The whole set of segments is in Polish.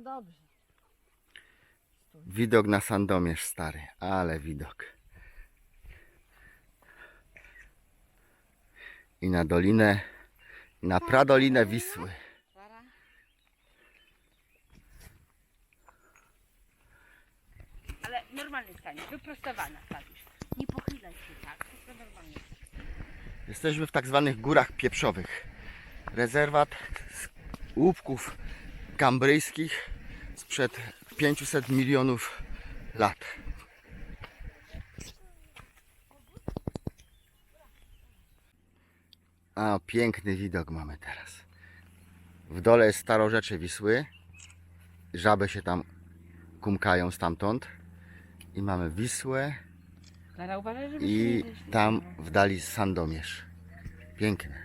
dobrze. Widok na Sandomierz stary, ale widok. I na dolinę, na pradolinę Wisły. Ale normalnie stanie, wyprostowana Tatuś. Nie pochylaj się tak, tylko normalnie. Jesteśmy w tak zwanych górach pieprzowych. Rezerwat z łupków kambryjskich sprzed 500 milionów lat. A piękny widok mamy teraz. W dole jest starorzecze Wisły. Żaby się tam kumkają stamtąd. I mamy Wisłę i tam w dali Sandomierz. Piękne.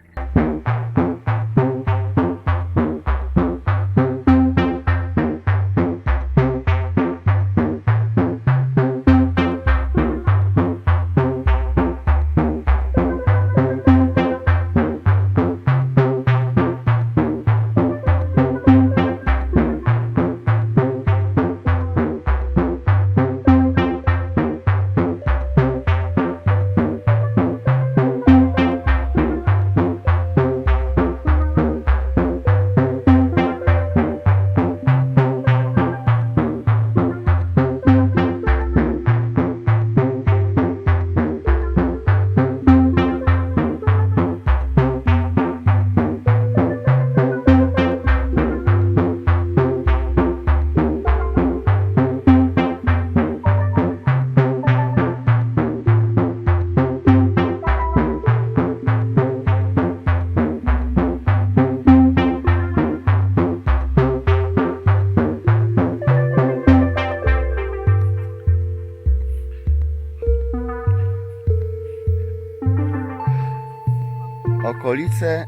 Okolice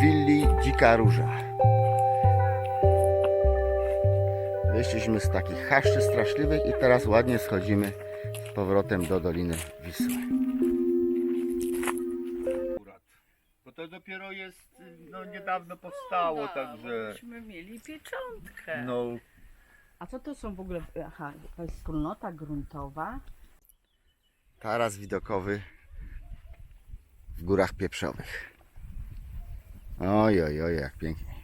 willi Dzika Róża. Wyszliśmy z takich chaszczy straszliwych i teraz ładnie schodzimy z powrotem do Doliny Wisły. akurat. Bo to dopiero jest, no niedawno powstało, No, także Myśmy mieli pieczątkę. no A co to są w ogóle? Aha, to jest wspólnota gruntowa. Taras widokowy w górach pieprzowych. Oj, oj, oj, jak pięknie.